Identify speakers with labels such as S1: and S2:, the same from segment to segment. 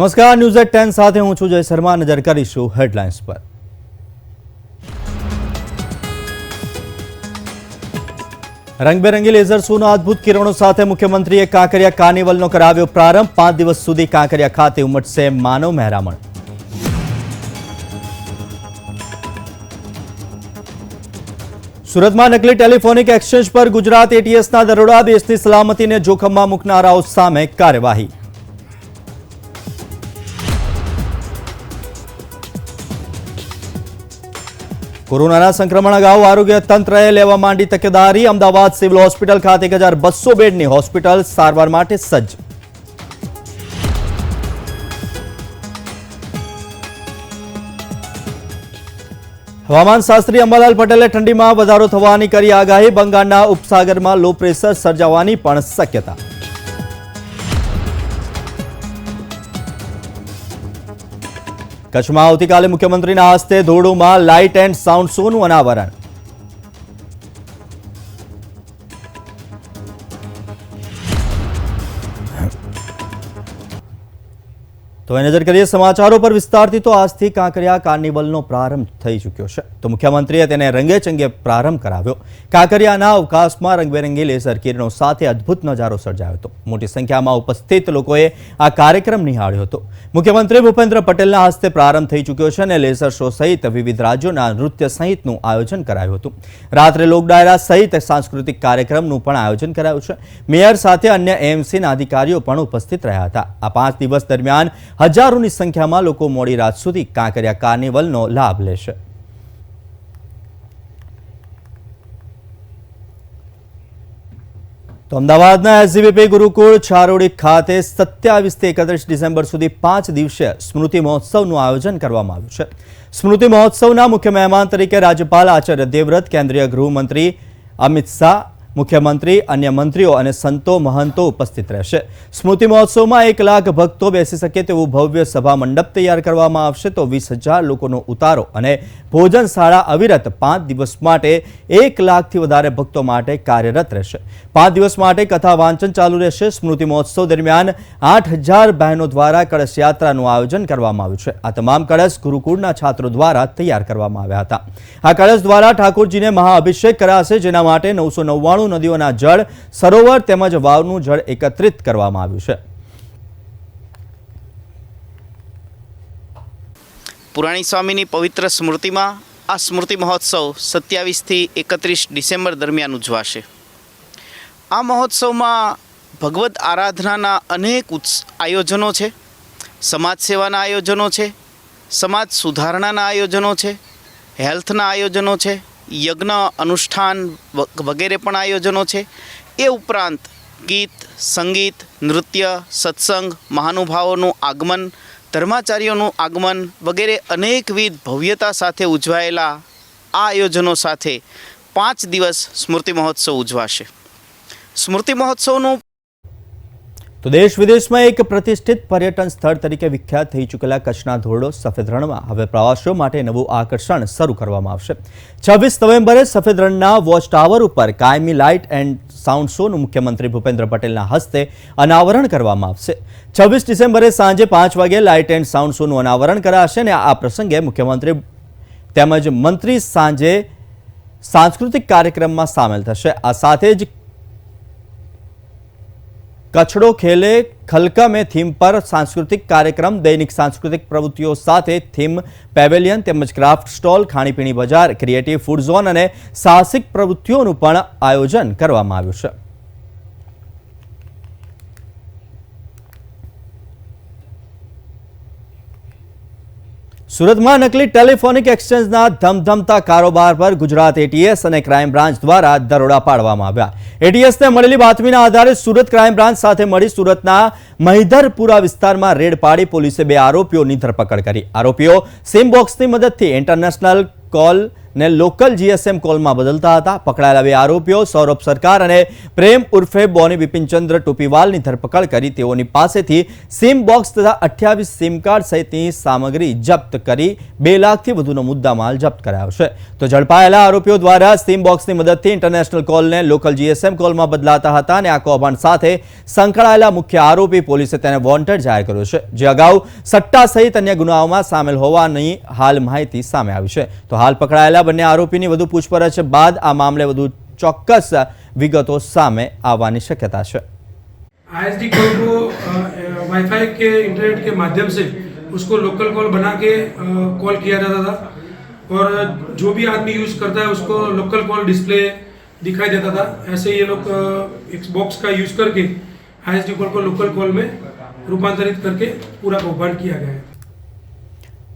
S1: નમસ્કાર news at ten સાથે હું છું જય શર્મા નજર કરીશું હેડલાઇન્સ પર રંગબેરંગી લેઝર શોના અદ્ભુત કિરણો સાથે મુખ્યમંત્રીએ કાંકરિયા કાર્નિવલનો કરાવ્યો પ્રારંભ પાંચ દિવસ સુધી કાંકરિયા ખાતે ઉમટશે માનવ મહેરામણ સુરતમાં નકલી ટેલિફોનિક એક્સચેન્જ પર ગુજરાત એટીએસના દરોડા દેશની સલામતીને જોખમમાં મૂકનારાઓ સામે કાર્યવાહી કોરોનાના સંક્રમણ અગાઉ આરોગ્ય તંત્રએ લેવા માંડી તકેદારી અમદાવાદ સિવિલ હોસ્પિટલ ખાતે એક હજાર બસો બેડની હોસ્પિટલ સારવાર માટે સજ્જ. હવામાન શાસ્ત્રી અંબાલાલ પટેલે ઠંડીમાં વધારો થવાની કરી આગાહી, બંગાળના ઉપસાગરમાં લો પ્રેશર સર્જાવાની પણ શક્યતા. કચ્છમાં આવતીકાલે મુખ્યમંત્રીના હસ્તે ધોરડોમાં લાઇટ એન્ડ સાઉન્ડ શોનું અનાવરણ. તો નજર કરીએ સમાચારો પર વિસ્તારથી, તો આજથી કાંકરિયા કાર્નિવલનો પ્રારંભ થઈ ચૂક્યો છે. તો મુખ્યમંત્રીએ તેને રંગે ચંગે પ્રારંભ કરાવ્યો. કાંકરિયાના અવકાશમાં રંગબેરંગી લેસર કિરણો સાથે અદ્ભુત નજારો સર્જાયો હતો. મોટી સંખ્યામાં ઉપસ્થિત લોકોએ આ કાર્યક્રમ નિહાળ્યો હતો. મુખ્યમંત્રી ભૂપેન્દ્ર પટેલના હસ્તે પ્રારંભ થઈ ચૂક્યો છે અને લેસર શો સહિત વિવિધ રાજ્યોના નૃત્ય સહિતનું આયોજન કરાયું હતું. રાત્રે લોકડાયરા સહિત સાંસ્કૃતિક કાર્યક્રમનું પણ આયોજન કરાયું છે. મેયર સાથે અન્ય એમસીના અધિકારીઓ પણ ઉપસ્થિત રહ્યા હતા. આ પાંચ દિવસ દરમિયાન હજારોની સંખ્યામાં લોકો મોડી રાત સુધી કાંકરિયા કાર્નિવલનો લાભ લેશે. તો અમદાવાદના એસજીબીપી ગુરુકુળ છારોડી ખાતે સત્યાવીસથી એકત્રીસ ડિસેમ્બર સુધી પાંચ દિવસીય સ્મૃતિ મહોત્સવનું આયોજન કરવામાં આવ્યું છે. સ્મૃતિ મહોત્સવના મુખ્ય મહેમાન તરીકે રાજ્યપાલ આચાર્ય દેવવ્રત, કેન્દ્રીય ગૃહમંત્રી અમિત શાહ મુખ્યમંત્રી, અન્ય મંત્રીઓ અને સંતો, મહંતો ઉપસ્થિત રહેશે. સ્મૃતિ મહોત્સવમાં એક લાખ ભક્તો બેસી શકે તેવું ભવ્ય સભા મંડપ તૈયાર કરવામાં આવશે તો વીસ હજાર લોકોનો ઉતારો અને ભોજનશાળા અવિરત પાંચ દિવસ માટે એક લાખથી વધારે ભક્તો માટે કાર્યરત રહેશે. પાંચ દિવસ માટે કથા વાંચન ચાલુ રહેશે. સ્મૃતિ મહોત્સવ દરમિયાન આઠ હજાર બહેનો દ્વારા કળશ યાત્રાનું આયોજન કરવામાં આવ્યું છે. આ તમામ કળશ ગુરુકુળના છાત્રો દ્વારા તૈયાર કરવામાં આવ્યા હતા. આ કળશ દ્વારા ઠાકોરજીને મહાઅભિષેક કરાશે, જેના માટે નવસો નવ્વાણું નદીઓના જળ સરોવર તેમજ વાવનું જળ એકત્રિત કરવામાં આવ્યું છે.
S2: પુરાણી સ્વામીની પવિત્ર સ્મૃતિમાં આ સ્મૃતિ મહોત્સવ સત્યાવીસથી એકત્રીસ ડિસેમ્બર દરમિયાન ઉજવાશે. આ મહોત્સવમાં ભગવદ્ આરાધનાના અનેક આયોજનો છે. સમાજ સેવાના આયોજનો છે. સમાજ સુધારણાના આયોજનો છે. હેલ્થના આયોજનો છે. યજ્ઞ અનુષ્ઠાન વગેરે પણ આયોજનો છે. એ ઉપરાંત ગીત, સંગીત, નૃત્ય, સત્સંગ, મહાનુભાવોનું આગમન, ધર્માચાર્યોનું આગમન વગેરે અનેકવિધ ભવ્યતા સાથે ઉજવાયેલા આ આયોજનો સાથે પાંચ દિવસ સ્મૃતિ મહોત્સવ ઉજવાશે. સ્મૃતિ મહોત્સવનું
S1: તો દેશ વિદેશમાં એક પ્રતિષ્ઠિત પર્યટન સ્થળ તરીકે વિખ્યાત થઈ ચૂકેલા કચ્છના ધોરડો સફેદ રણમાં. હવે પ્રવાસીઓ માટે નવું આકર્ષણ શરૂ કરવામાં આવશે. છવ્વીસ નવેમ્બરે સફેદ રણના વોચ ટાવર ઉપર કાયમી લાઇટ એન્ડ સાઉન્ડ શોનું મુખ્યમંત્રી ભૂપેન્દ્ર પટેલના હસ્તે અનાવરણ કરવામાં આવશે. છવ્વીસ ડિસેમ્બરે સાંજે પાંચ વાગે લાઇટ એન્ડ સાઉન્ડ શોનું અનાવરણ કરાશે અને આ પ્રસંગે મુખ્યમંત્રી તેમજ મંત્રી સાંજે સાંસ્કૃતિક કાર્યક્રમમાં સામેલ થશે. આ સાથે જ કચડો ખેલે ખલકમે થીમ પર સાંસ્કૃતિક કાર્યક્રમ, દૈનિક સાંસ્કૃતિક પ્રવૃત્તિઓ સાથે થીમ પેવેલિયન તેમજ ક્રાફ્ટ સ્ટોલ, ખાણીપીણી બજાર, ક્રિએટિવ ફૂડ ઝોન અને સાહસિક પ્રવૃત્તિઓનું પણ આયોજન કરવામાં આવ્યું છે. સુરતમાં નકલી ટેલિફોનિક એક્સચેન્જના ધમધમતા કારોબાર પર ગુજરાત એટીએસ અને ક્રાઇમ બ્રાન્ચ દ્વારા દરોડા પાડવામાં આવ્યા. એટીએસને મળેલી બાતમીના આધારે સુરત ક્રાઇમ બ્રાન્ચ સાથે મળી સુરતના મહિધરપુરા વિસ્તારમાં રેડ પાડી પોલીસે બે આરોપીઓની ધરપકડ કરી. આરોપીઓ સિમ બોક્સની મદદથી ઇન્ટરનેશનલ કોલ ને લોકલ જીએસએમ કોલમાં બદલતા હતા. પકડાયેલા બે આરોપીઓ, સૌરભ સરકાર અને પ્રેમ ઉર્ફે બોની બિપિનચંદ્ર ટોપીવાલની ધરપકડ કરી તેઓની પાસેથી સિમ બોક્સ તથા અઠ્યાવીસ સિમ કાર્ડ સહિતની સામગ્રી જપ્ત કરી બે લાખથી વધુનો મુદ્દામાલ જપ્ત કરાયો છે. તો ઝડપાયેલા આરોપીઓ દ્વારા સિમ બોક્સની મદદથી ઇન્ટરનેશનલ કોલને લોકલ જીએસએમ કોલમાં બદલાતા હતા અને આ કૌભાંડ સાથે સંકળાયેલા મુખ્ય આરોપી પોલીસે તેને વોન્ટેડ જાહેર કર્યો છે. જે અગાઉ સટ્ટા સહિત અન્ય ગુનાઓમાં સામેલ હોવાની હાલ માહિતી સામે આવી છે. તો હાલ પકડાયેલા બંને આરોપીની વધુ પૂછપરછ બાદ આ મામલે વધુ ચોક્કસ વિગતો સામે આવવાની શક્યતા છે
S3: आईएसडी कॉल को वाईफाई के इंटरनेट के माध्यम से उसको लोकल कॉल बना के कॉल किया जाता था और जो भी आदमी यूज़ करता है उसको लोकल कॉल डिस्प्ले दिखाई देता था ऐसे ये लोग अ, एक बॉक्स का यूज़ करके आईएसडी कॉल को लोकल कॉल में रूपांतरित करके पूरा कौभांड किया गया है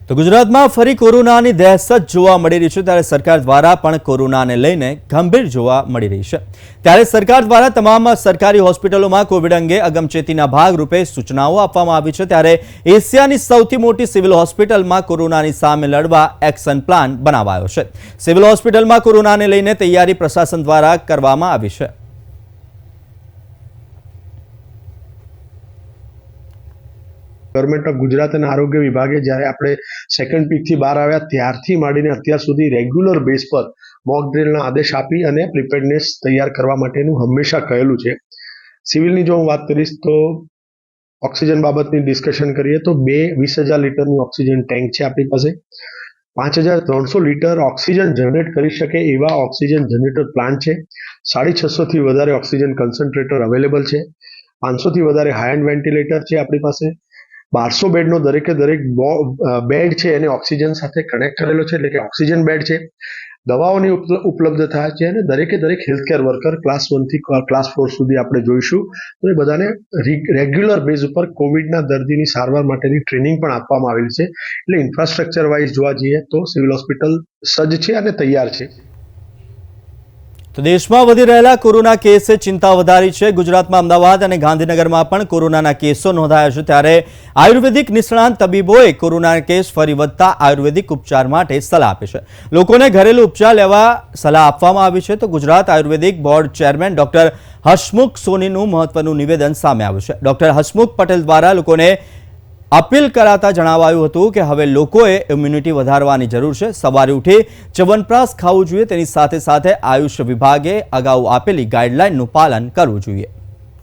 S1: તો ગુજરાતમાં ફરી કોરોનાની દહેશત જોવા મળી રહી છે. ત્યારે સરકાર દ્વારા પણ કોરોનાને લઈને ગંભીર જોવા મળી રહી છે. ત્યારે સરકાર દ્વારા તમામ સરકારી હોસ્પિટલોમાં કોવિડ અંગે અગમચેતીના ભાગરૂપે સૂચનાઓ આપવામાં આવી છે. ત્યારે એશિયાની સૌથી મોટી સિવિલ હોસ્પિટલમાં કોરોનાની સામે લડવા એક્શન પ્લાન બનાવાયો છે. સિવિલ હોસ્પિટલમાં કોરોનાને લઈને તૈયારી પ્રશાસન દ્વારા કરવામાં આવી છે.
S4: ગવર્મેન્ટ ઓફ ગુજરાત અને આરોગ્ય વિભાગે જ્યારે આપણે સેકન્ડ પીકથી બહાર આવ્યા ત્યારથી માંડીને અત્યાર સુધી રેગ્યુલર બેઝ પર મોક ડ્રિલના આદેશ આપી અને પ્રિપેરનેસ તૈયાર કરવા માટેનું હંમેશા કહેલું છે. સિવિલની જો હું વાત કરીશ તો ઓક્સિજન બાબતની ડિસ્કશન કરીએ તો બે વીસ હજાર લીટરનું ઓક્સિજન ટેન્ક છે આપણી પાસે. પાંચ હજાર ત્રણસો લીટર ઓક્સિજન જનરેટ કરી શકે એવા ઓક્સિજન જનરેટર પ્લાન્ટ છે. સાડી છસોથી વધારે ઓક્સિજન કન્સન્ટ્રેટર અવેલેબલ છે. પાંચસોથી વધારે હાઈ એન્ડ વેન્ટિલેટર છે આપણી પાસે. બારસો બેડનો દરેકે દરેક બેડ છે એને ઓક્સિજન સાથે કનેક્ટ કરેલો છે એટલે કે ઓક્સિજન બેડ છે. દવાઓની ઉપલ- ઉપલબ્ધતા છે અને દરેકે દરેક હેલ્થકેર વર્કર ક્લાસ વનથી ક્લાસ ફોર સુધી આપણે જોઈશું. તો એ બધાને રેગ્યુલર બેઝ ઉપર કોવિડના દર્દીની સારવાર માટેની ટ્રેનિંગ પણ આપવામાં આવેલી છે. એટલે ઇન્ફ્રાસ્ટ્રક્ચર વાઇઝ જોવા જઈએ તો સિવિલ હોસ્પિટલ સજ્જ છે અને તૈયાર છે.
S1: તો દેશમાં વધી રહેલા કોરોના કેસે ચિંતા વધારી છે. ગુજરાતમાં અમદાવાદ અને ગાંધીનગરમાં પણ કોરોનાના કેસો નોંધાયા છે. ત્યારે આયુર્વેદિક નિષ્ણાંત તબીબોએ કોરોના કેસ ફરી વધતા આયુર્વેદિક ઉપચાર માટે સલાહ આપી છે. લોકોને ઘરેલુ ઉપચાર લેવા સલાહ આપવામાં આવી છે. તો Gujarat Ayurvedic board chairman doctor Hasmukh સોનીનું મહત્વનું નિવેદન સામે આવ્યું છે. ડોક્ટર હસમુખ પટેલ દ્વારા લોકોને અપીલ કરાતા જણાવાયું હતું કે હવે લોકોએ ઇમ્યુનિટી વધારવાની જરૂર છે. સવારે ઉઠી ચવનપ્રાસ ખાવું જોઈએ. તેની સાથે સાથે આયુષ વિભાગે અગાઉ આપેલી ગાઈડલાઇનનું પાલન કરવું જોઈએ.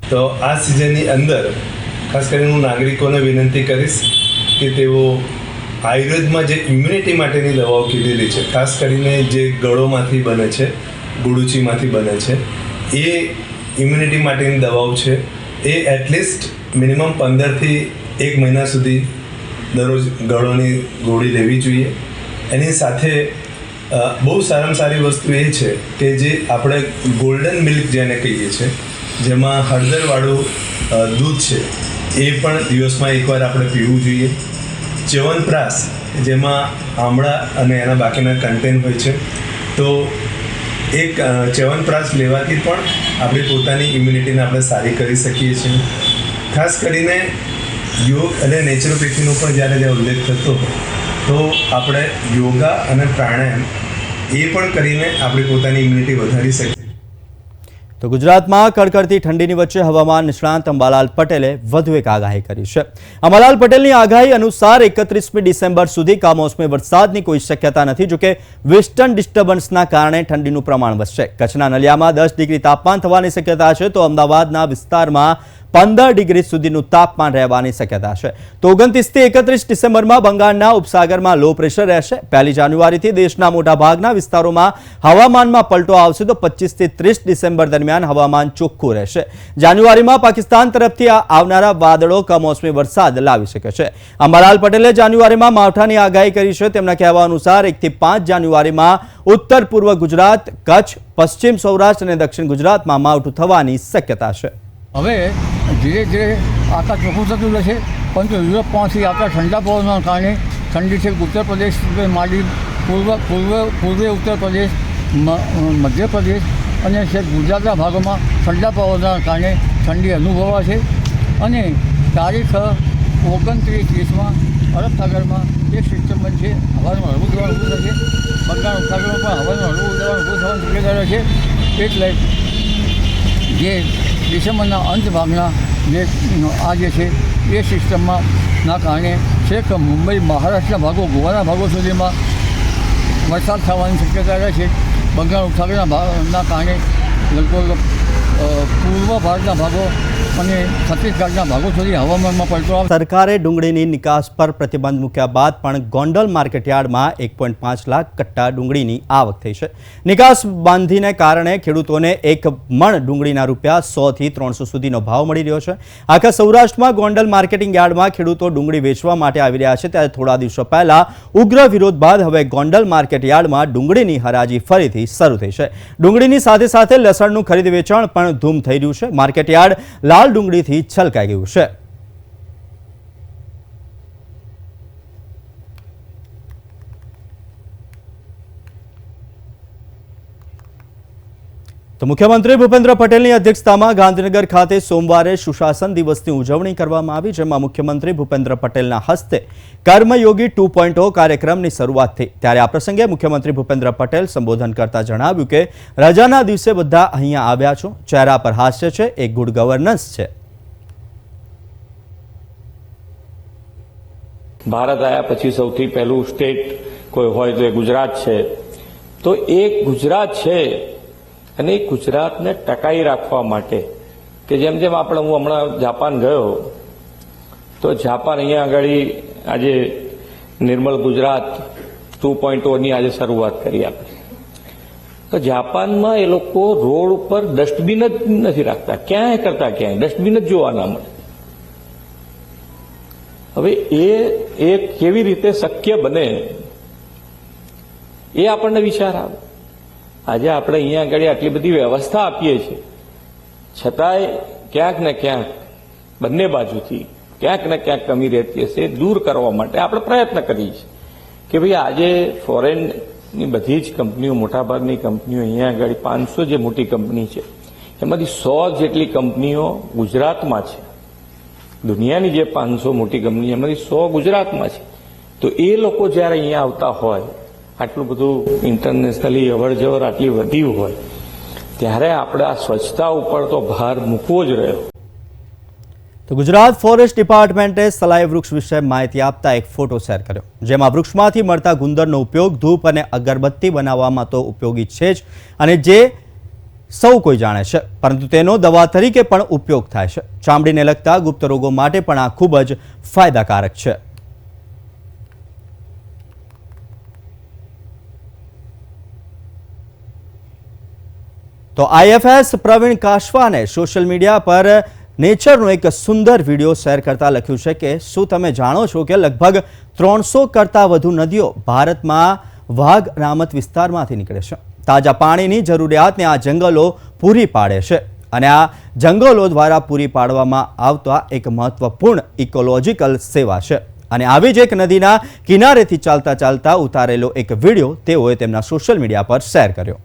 S5: તો આ સિઝનની અંદર ખાસ કરીને હું નાગરિકોને વિનંતી કરીશ કે તેઓ આયુર્વેદમાં જે ઇમ્યુનિટી માટેની દવાઓ કીધેલી છે, ખાસ કરીને જે ગળોમાંથી બને છે, ગુડુચીમાંથી બને છે, એ ઇમ્યુનિટી માટેની દવાઓ છે. એ એટલીસ્ટ મિનિમમ પંદરથી એક મહિના સુધી દરરોજ ગળોની ગોળી લેવી જોઈએ. એની સાથે બહુ સારામાં સારી વસ્તુ એ છે કે જે આપણે ગોલ્ડન મિલ્ક જેને કહીએ છીએ જેમાં હળદરવાળું દૂધ છે, એ પણ દિવસમાં એકવાર આપણે પીવું જોઈએ. ચ્યવનપ્રાશ જેમાં આમળા અને એના બાકીના કન્ટેન હોય છે. તો એક ચ્યવનપ્રાસ લેવાથી પણ આપણી પોતાની ઇમ્યુનિટીને આપણે સારી કરી શકીએ છીએ. ખાસ કરીને યોગ અને નેચરોપેથીનો પણ જ્યારે જ્યાં ઉલ્લેખ થતો તો આપણે યોગા અને પ્રાણાયામ એ પણ કરીને આપણે પોતાની ઇમ્યુનિટી વધારી શકીએ.
S1: તો ગુજરાતમાં કડકડતી ઠંડીની વચ્ચે હવામાન નિષ્ણાંત અંબાલાલ પટેલે વધુ એક આગાહી કરી છે. અંબાલાલ પટેલની આગાહી અનુસાર એકત્રીસમી ડિસેમ્બર સુધી કમોસમી વરસાદની કોઈ શક્યતા નથી, જોકે વેસ્ટર્ન ડિસ્ટર્બન્સના કારણે ઠંડીનું પ્રમાણ વધશે. કચ્છના નલિયામાં દસ ડિગ્રી તાપમાન થવાની શક્યતા છે, તો અમદાવાદના વિસ્તારમાં પંદર ડિગ્રી સુધીનું તાપમાન રહેવાની શક્યતા છે. તો ઓગણત્રીસથી એકત્રીસ ડિસેમ્બરમાં બંગાળના ઉપસાગરમાં લો પ્રેશર રહેશે. પહેલી જાન્યુઆરીથી દેશના મોટાભાગના વિસ્તારોમાં હવામાનમાં પલટો આવશે તો પચીસથી ત્રીસ ડિસેમ્બર દરમિયાન હવામાન ચોખ્ખું રહેશે. જાન્યુઆરીમાં પાકિસ્તાન તરફથી આવનારા વાદળો કમોસમી વરસાદ લાવી શકે છે. અંબાલાલ પટેલે જાન્યુઆરીમાં માવઠાની આગાહી કરી છે. તેમના કહેવા અનુસાર એકથી પાંચ જાન્યુઆરીમાં ઉત્તર પૂર્વ ગુજરાત, કચ્છ, પશ્ચિમ સૌરાષ્ટ્ર અને દક્ષિણ ગુજરાતમાં માવઠું થવાની શક્યતા છે.
S6: હવે ધીરે ધીરે આકાશ ચોખ્ખું થતું રહેશે પરંતુ યુરોપમાંથી આવતા ઠંડા પવનના કારણે ઠંડી છે. ઉત્તર પ્રદેશ માંડી, પૂર્વ પૂર્વ, પૂર્વે ઉત્તર પ્રદેશ મધ્યપ્રદેશ અને છે ગુજરાતના ભાગોમાં ઠંડા પવનના કારણે ઠંડી અનુભવાશે અને તારીખ ઓગણત્રીસ ત્રીસમાં અરબ એક સિસ્ટમ બનશે હવાનું હળવું દબાણ ઊભું થશે બંગાળ ઉપસાગરમાં પણ હવાનું હળવું દબાણ ઊભું થવાનું શક્યતા છે. એટલે જે ડિસેમ્બરના અંત ભાગના જે આ જે છે, એ સિસ્ટમમાં ના કારણે છેક મુંબઈ, મહારાષ્ટ્રના ભાગો, ગોવાના ભાગો સુધીમાં વરસાદ થવાની શક્યતા રહે છે. બંગાળ ઉપસાગરના ભાગના કારણે લગભગ પૂર્વ ભારતના ભાગો અને છત્તીસગઢના ભાગો સુધી હવામાનમાં પલટો
S1: સરકારે ડુંગળીની નિકાસ પર પ્રતિબંધ મૂક્યા બાદ પણ ગોંડલ માર્કેટયાર્ડમાં એક પોઈન્ટ પાંચ લાખ કટ્ટા ડુંગળીની આવક થઈ છે. નિકાસ બાંધીને કારણે ખેડૂતોને એક મણ ડુંગળીના રૂપિયા સોથી ત્રણસો સુધીનો ભાવ મળી રહ્યો છે. આખા સૌરાષ્ટ્રમાં ગોંડલ માર્કેટિંગ યાર્ડમાં ખેડૂતો ડુંગળી વેચવા માટે આવી રહ્યા છે. ત્યારે થોડા દિવસો પહેલા ઉગ્ર વિરોધ બાદ હવે ગોંડલ માર્કેટ યાર્ડમાં ડુંગળીની હરાજી ફરીથી શરૂ થઈ છે. ડુંગળીની સાથે સાથે લસણનું ખરીદ વેચાણ પણ ધૂમ થઈ રહ્યું છે. માર્કેટયાર્ડ લાલ ડુંગળીથી છલકાઈ ગયું છે. તો મુખ્યમંત્રી ભૂપેન્દ્ર પટેલની અધ્યક્ષતામાં ગાંધીનગર ખાતે સોમવારે સુશાસન દિવસની ઉજવણી કરવામાં આવી, જેમાં મુખ્યમંત્રી ભૂપેન્દ્ર પટેલના હસ્તે કર્મયોગી ટુ પોઈન્ટ કાર્યક્રમની શરૂઆત થઈ. ત્યારે આ પ્રસંગે મુખ્યમંત્રી ભૂપેન્દ્ર પટેલ સંબોધન કરતા જણાવ્યું કે, રજાના દિવસે બધા અહીંયા આવ્યા છો. ચહેરા પર હાસ્ય છે. એ ગુડ ગવર્નન્સ છે.
S7: ભારત આવ્યા પછી સૌથી પહેલું સ્ટેટ કોઈ હોય તો એ ગુજરાત છે. તો એ ગુજરાત છે અને એ ગુજરાતને ટકાઈ રાખવા માટે કે જેમ જેમ આપણે હું હમણાં જાપાન ગયો, તો જાપાન અહીંયા આગળ આજે નિર્મળ ગુજરાત ટુ પોઈન્ટ ઓની આજે શરૂઆત કરી આપણે તો જાપાનમાં એ લોકો રોડ ઉપર ડસ્ટબિન જ નથી રાખતા. ક્યાંય કરતા ક્યાંય. ડસ્ટબિન જ જોવા ના મળે. હવે એ એ કેવી રીતે શક્ય બને, એ આપણને વિચાર આવે. આજે આપણે અહીંયા આગળ આટલી બધી વ્યવસ્થા આપીએ છીએ. છતાંય ક્યાંક ને ક્યાંક બંને બાજુથી ક્યાંક ને ક્યાંક કમી રહેતી હશે, દૂર કરવા માટે આપણે પ્રયત્ન કરીએ છીએ. કે ભાઈ આજે ફોરેનની બધી જ કંપનીઓ, મોટાભાગની કંપનીઓ અહીંયા આગળ પાંચસો જે મોટી કંપની છે, એમાંથી સો જેટલી કંપનીઓ ગુજરાતમાં છે. દુનિયાની જે પાંચસો મોટી કંપની એમાંથી સો ગુજરાતમાં છે. તો એ લોકો જ્યારે અહીંયા આવતા હોય આટલું બધું ઇન્ટરનેશનલી અવર જવર આટલી વધી હોય, ત્યારે આપણે આ સ્વચ્છતા ઉપર તો ભાર મૂકવો જ રહ્યો.
S1: તો ગુજરાત ફોરેસ્ટ ડિપાર્ટમેન્ટે સલાઈ વૃક્ષ વિશે માહિતી આપતા એક ફોટો શેર કર્યો, જેમાં વૃક્ષમાંથી મળતા ગુંદરનો ઉપયોગ ધૂપ અને અગરબત્તી બનાવવામાં તો ઉપયોગી છે જ, અને જે સૌ કોઈ જાણે છે, પરંતુ તેનો દવા તરીકે પણ ઉપયોગ થાય છે. ચામડીને લગતા ગુપ્ત રોગો માટે પણ આ ખૂબ જ ફાયદાકારક છે. તો આઈએફએસ પ્રવીણ કાશવાને સોશિયલ મીડિયા પર નેચરનો એક સુંદર વીડિયો શેર કરતા લખ્યું છે કે, શું તમે જાણો છો કે લગભગ ત્રણસો કરતાં વધુ નદીઓ ભારતમાં વાઘ રામત વિસ્તારમાંથી નીકળે છે? તાજા પાણીની જરૂરિયાતને આ જંગલો પૂરી પાડે છે અને આ જંગલો દ્વારા પૂરી પાડવામાં આવતા એક મહત્વપૂર્ણ ઇકોલોજીકલ સેવા છે. અને આવી જ એક નદીના કિનારેથી ચાલતા ચાલતા ઉતારેલો એક વીડિયો તેઓએ તેમના સોશિયલ મીડિયા પર શેર કર્યો.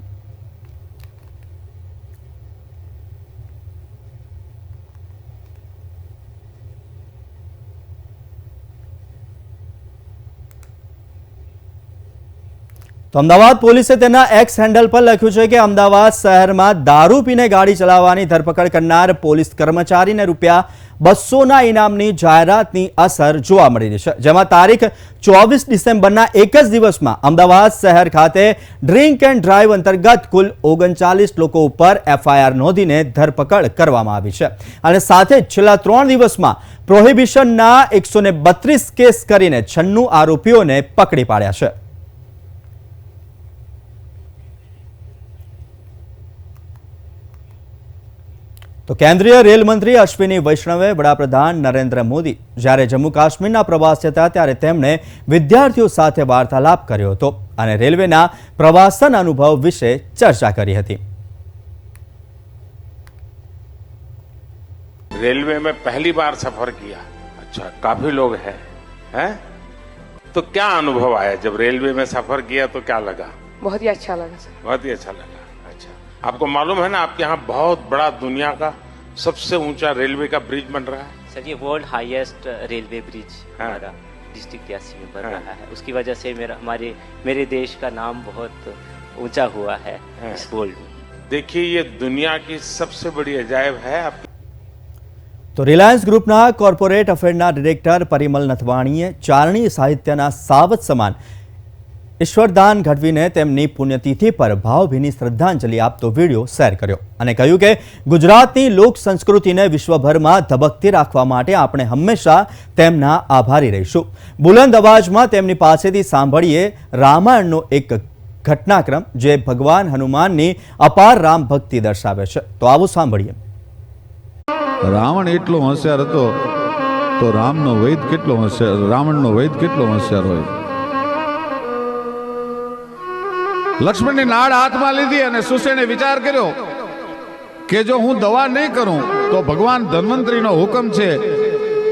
S1: તો અમદાવાદ પોલીસે તેના એક્સ હેન્ડલ પર લખ્યું છે કે અમદાવાદ શહેરમાં દારૂ પીને ગાડી ચલાવવાની ધરપકડ કરનાર પોલીસ કર્મચારીને રૂપિયા બસોના ઇનામની જાહેરાતની અસર જોવા મળી રહી છે. જેમાં તારીખ ચોવીસ ડિસેમ્બરના એક જ દિવસમાં અમદાવાદ શહેર ખાતે ડ્રિંક એન્ડ ડ્રાઈવ અંતર્ગત કુલ ઓગણચાલીસ લોકો ઉપર એફઆઈઆર નોંધીને ધરપકડ કરવામાં આવી છે. અને સાથે છેલ્લા ત્રણ દિવસમાં પ્રોહિબિશનના એકસો બત્રીસ કેસ કરીને છન્નું આરોપીઓને પકડી પાડ્યા છે. તો કેન્દ્રીય રેલ મંત્રી અશ્વિની વૈષ્ણવે વડાપ્રધાન નરેન્દ્ર મોદી જ્યારે જમ્મુ કાશ્મીરના પ્રવાસે હતા ત્યારે તેમણે વિદ્યાર્થીઓ સાથે વાર્તાલાપ કર્યો હતો અને રેલવેના પ્રવાસન અનુભવ વિશે ચર્ચા કરી હતી
S8: रेलवे में पहली बार सफर किया अच्छा काफी लोग हैं हैं तो क्या अनुभव आया जब रेलवे में सफर किया तो क्या लगा
S9: बहुत ही अच्छा लगा सर
S8: बहुत ही अच्छा लगा अच्छा आपको मालूम है ना आपके यहाँ बहुत बड़ा दुनिया का सबसे ऊंचा रेलवे का ब्रिज बन रहा है
S9: सर ये वर्ल्ड हाईएस्ट रेलवे ब्रिज
S8: हाँ।
S9: हमारा डिस्ट्रिक्ट रियासी में बन
S8: हाँ।
S9: रहा है उसकी वजह से मेरा हमारे मेरे देश का नाम बहुत ऊंचा हुआ है
S8: हाँ।
S9: इस वर्ल्ड में
S8: देखिए ये दुनिया की सबसे बड़ी अजायब है आपकी
S1: તો રિલાયન્સ ગ્રુપના કોર્પોરેટ અફેરના ડિરેક્ટર પરિમલ નથવાણીએ ચારણી સાહિત્યના સાવત સમાન ઈશ્વરદાન ગઢવીને તેમની પુણ્યતિથિ પર ભાવભીની શ્રદ્ધાંજલિ આપતો વીડિયો શેર કર્યો અને કહ્યું કે, ગુજરાતની લોક સંસ્કૃતિને વિશ્વભરમાં ધબકતી રાખવા માટે આપણે હંમેશા તેમના આભારી રહીશું. બુલંદ અવાજમાં તેમની પાસેથી સાંભળીએ રામાયણનો એક ઘટનાક્રમ જે ભગવાન હનુમાનની અપાર રામ ભક્તિ દર્શાવે છે. તો આવું સાંભળીએ.
S10: રાવણ એટલો હોશિયાર હતો, તો રામનો વૈદ કેટલો હોશિયાર, રાવણનો વૈદ કેટલો હોશિયાર હોય? લક્ષ્મણની નાળ હાથમાં લીધી અને સુસેને વિચાર કર્યો કે જો હું દવા નહીં કરું, તો ભગવાન ધન્વંતરીનો હુકમ છે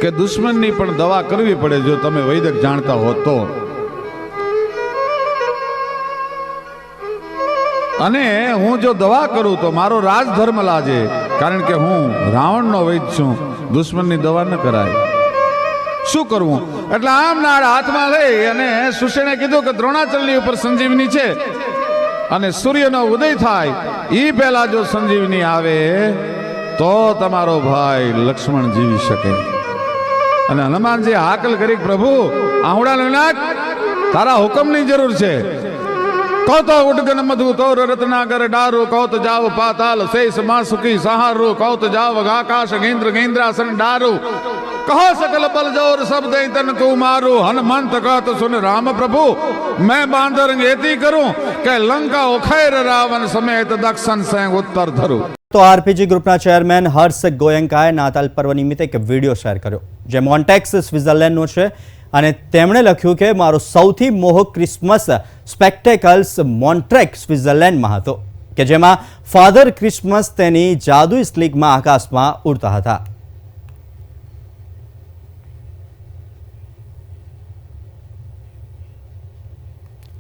S10: કે દુશ્મનની પણ દવા કરવી પડે જો તમે વૈદક જાણતા હો તો. અને હું જો દવા કરું તો મારો રાજધર્મ લાજે, કારણ કે હું રાવણનો વૈદ છું, દુશ્મનની દવા ન કરાય. શું કરવું? એટલે આમ નાળ હાથમાં લઈ અને સુષેણે કીધું કે દ્રોણાચલની ઉપર સંજીવની છે. અને સૂર્યનો ઉદય થાય એ પહેલા જો સંજીવની આવે, તો તમારો ભાઈ લક્ષ્મણ જીવી શકે. અને હનુમાનજી હાકલ કરી, પ્રભુ આવડા નાખ, તારા હુકમની જરૂર છે. કૌત ઉડગન મધુ તોર રત્નાગર ડારુ, કૌત જાવ પાતાલ શેષ માસુકી સહારુ, કૌત જાવ આકાશ ગેન્દ્ર ગેન્દ્રાસન ડારુ. કહો સકલ બલ જોર सब दई तन को मारू हनुमंत कहत सुन राम प्रभु मैं बांदर एती करूं કે લંકા ઉખેર રાવણ સમેત દક્ષિણ સેંગ ઉત્તર ધરું
S1: તો આરપીજી ગ્રુપના ચેરમેન હર્ષ ગોયંકાએ નાતાલ પર્વ નિમિત્તે એક વિડીયો શેર કર્યો જે મોન્ટેક્સ સ્વિટ્ઝરલેન્ડનો છે અને તેમણે લખ્યું કે મારો સૌથી મોહક ક્રિસમસ સ્પેક્ટેકલ્સ મોન્ટ્રેક સ્વિટ્ઝરલેન્ડમાં હતો કે જેમાં ફાધર ક્રિસમસ તેની જાદુઈ સ્લીગમાં આકાશમાં ઉડતા હતા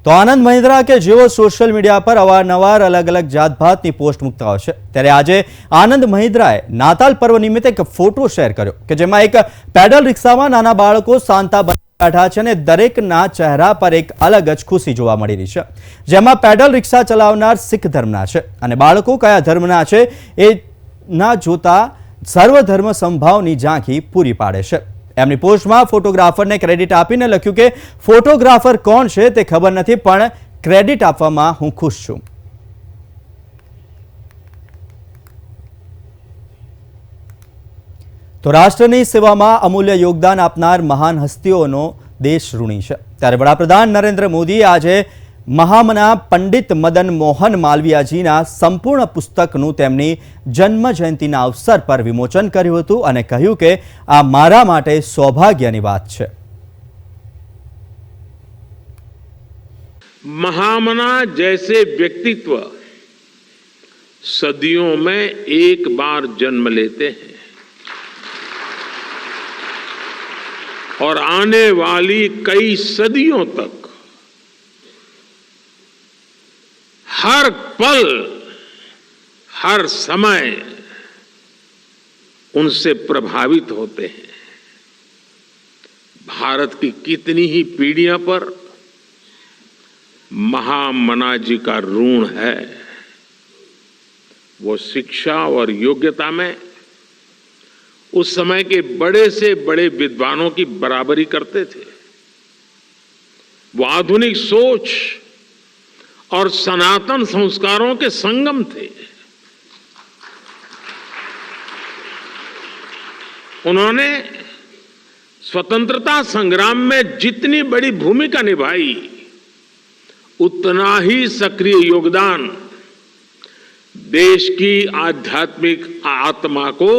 S1: તો આનંદ મહિન્દ્રા કે જેઓ સોશિયલ મીડિયા પર અવારનવાર અલગ અલગ જાતભાતની પોસ્ટ મૂકતા હોય છે, ત્યારે આજે આનંદ મહિન્દ્રાએ નાતાલ પર્વ નિમિત્તે એક ફોટો શેર કર્યો, કે જેમાં એક પેડલ રિક્ષામાં નાના બાળકો સાંતા બેઠા છે અને દરેકના ચહેરા પર એક અલગ જ ખુશી જોવા મળી રહી છે. જેમાં પેડલ રિક્ષા ચલાવનાર શીખ ધર્મના છે અને બાળકો કયા ધર્મના છે એ ના જોતા સર્વધર્મ સંભાવની ઝાંખી પૂરી પાડે છે. એમની પોસ્ટમાં ફોટોગ્રાફરને ક્રેડિટ આપીને લખ્યું કે, ફોટોગ્રાફર કોણ છે તે ખબર નથી, પણ ક્રેડિટ આપવામાં હું ખુશ છું. તો રાષ્ટ્રની સેવામાં અમૂલ્ય યોગદાન આપનાર મહાન હસ્તીઓનો દેશ ઋણી છે. ત્યારે વડાપ્રધાન નરેન્દ્ર મોદીએ આજે મહામના પંડિત મદન મોહન માલવીયાજીના સંપૂર્ણ પુસ્તકનું તેમની જન્મ જયંતિના અવસર પર વિમોચન કર્યું હતું અને કહ્યું કે આ મારા માટે સૌભાગ્યની વાત છે
S11: महामना जैसे व्यक्तित्व सदियों में एक बार जन्म लेते हैं और आने वाली कई सदियों तक हर पल, हर समय उनसे प्रभावित होते हैं। भारत की कितनी ही पीढ़ियों पर महामना जी का ऋण है, वो शिक्षा और योग्यता में उस समय के बड़े से बड़े विद्वानों की बराबरी करते थे। वो आधुनिक सोच और सनातन संस्कारों के संगम थे। उन्होंने स्वतंत्रता संग्राम में जितनी बड़ी भूमिका निभाई, उतना ही सक्रिय योगदान देश की आध्यात्मिक आत्मा को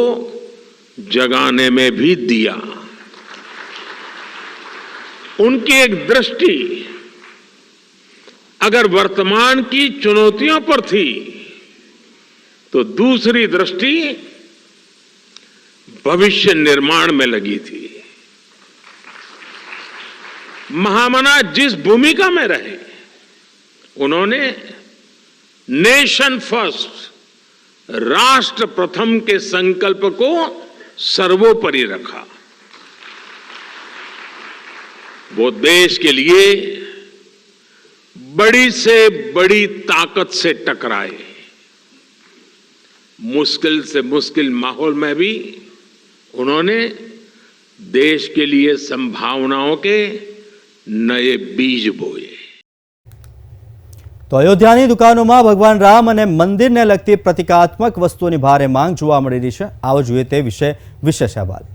S11: जगाने में भी दिया। उनकी एक दृष्टि अगर वर्तमान की चुनौतियों पर थी तो दूसरी दृष्टि भविष्य निर्माण में लगी थी। महामना जिस भूमिका में रहे, उन्होंने नेशन फ़र्स्ट, राष्ट्र प्रथम के संकल्प को सर्वोपरि रखा। वो देश के लिए बड़ी से बड़ी ताकत से टकराए मुश्किल से मुश्किल माहौल में भी उन्होंने देश के लिए संभावनाओं के नए बीज बोए
S1: તો અયોધ્યાની દુકાનોમાં ભગવાન રામ અને મંદિરને લગતી પ્રતિકાત્મક વસ્તુઓની ભારે માંગ જોવા મળી રહી છે આવો જોઈએ તે વિશે વિશેષ અહેવાલ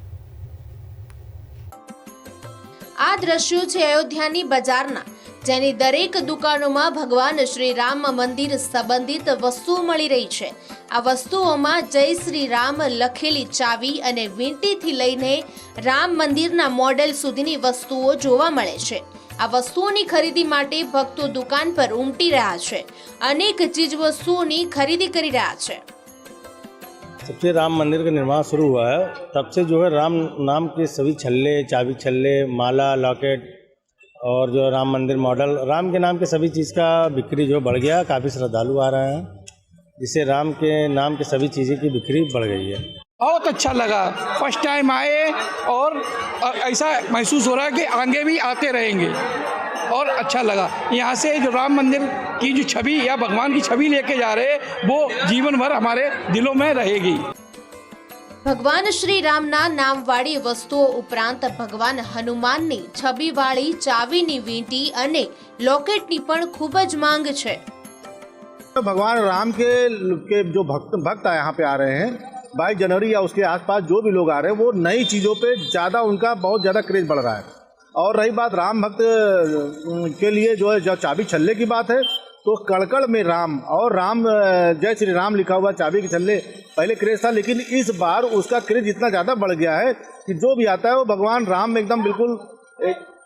S12: આ દ્રશ્યો છે અયોધ્યાની બજારના જેની દરેક દુકાનોમાં ભગવાન શ્રી રામ મંદિર સંબંધિત વસ્તુઓ મળી રહી છે આ વસ્તુઓમાં જય શ્રી રામ લખેલી ચાવી અને વીંટીથી લઈને રામ મંદિરના મોડેલ સુધીની વસ્તુઓ જોવા મળે છે આ વસ્તુઓની ખરીદી માટે ભક્તો દુકાન પર ઉમટી રહ્યા છે અનેક ચીજ વસ્તુઓની ખરીદી કરી રહ્યા છે
S13: जब से राम मंदिर का निर्माण शुरू हुआ है तब से जो है राम नाम के सभी छल्ले चाबी छल्ले माला लॉकेट और जो राम मंदिर मॉडल, राम के नाम के सभी चीज़ का बिक्री जो बढ़ गया, काफ़ी श्रद्धालु आ रहे हैं, जिससे राम के नाम के सभी चीज़ें की बिक्री बढ़ गई है।
S14: बहुत अच्छा लगा। फ़र्स्ट टाइम आए और ऐसा महसूस हो रहा है कि आगे भी आते रहेंगे। और अच्छा लगा। यहाँ से जो राम मंदिर की जो छवि या भगवान की छवि लेके जा रहे वो जीवन भर हमारे दिलों में रहेगी।
S12: ભગવાન શ્રી રામના નામવાળી વસ્તુઓ ઉપરાંત ભગવાન હનુમાનની છબીવાળી ચાવીની વીંટી અને લોકેટની પણ ખૂબ જ માંગ છે
S13: भगवान राम के के जो भक्त भक्त यहाँ पे आ रहे हैं बाईस जनवरी या उसके आसपास जो भी लोग आ रहे हैं वो नई चीज़ों पे ज़्यादा उनका बहुत ज़्यादा क्रेज बढ़ रहा है और रही बात राम भक्त अ, के लिए जो है जो चाबी छल्ले की बात है तो कड़कड़ में राम और राम जय श्री राम लिखा हुआ चाबी के छल्ले पहले क्रेज था, लेकिन इस बार उसका क्रेज इतना ज़्यादा बढ़ गया है कि जो भी आता है वो भगवान राम में एकदम बिल्कुल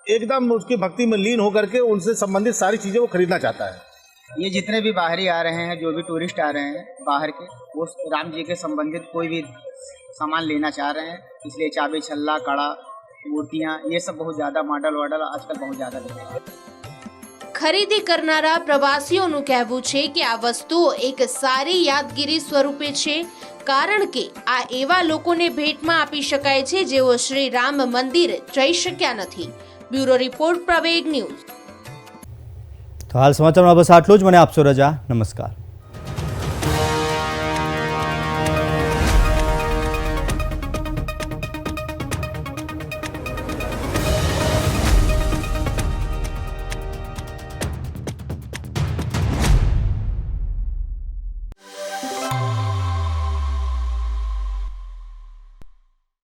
S13: एकदम उसकी भक्ति में लीन होकर के उनसे संबंधित सारी चीज़ें वो खरीदना चाहता है।
S15: ये जितने भी बाहरी आ रहे हैं, जो भी टूरिस्ट आ रहे हैं बाहर के, वो राम जी के संबंधित कोई भी सामान लेना चाह रहे हैं, इसलिए चाबी, छल्ला, कड़ा, मूर्तियाँ, ये सब बहुत ज़्यादा मॉडल वॉडल आजकल बहुत ज़्यादा दिख रहे हैं।
S12: ખરીદી કરનારા પ્રવાસીઓનું કહેવું છે કે આ વસ્તુઓ એક સારી યાદગીરી સ્વરૂપે છે, કારણ કે આ એવા લોકોને ભેટમાં આપી શકાય છે જેઓ શ્રી રામ મંદિર જઈ શક્યા નથી. Bureau report Praveg news.
S1: તો હાલ સમાચારમાં બસ આટલું જ. મને આપશો રજા. નમસ્કાર.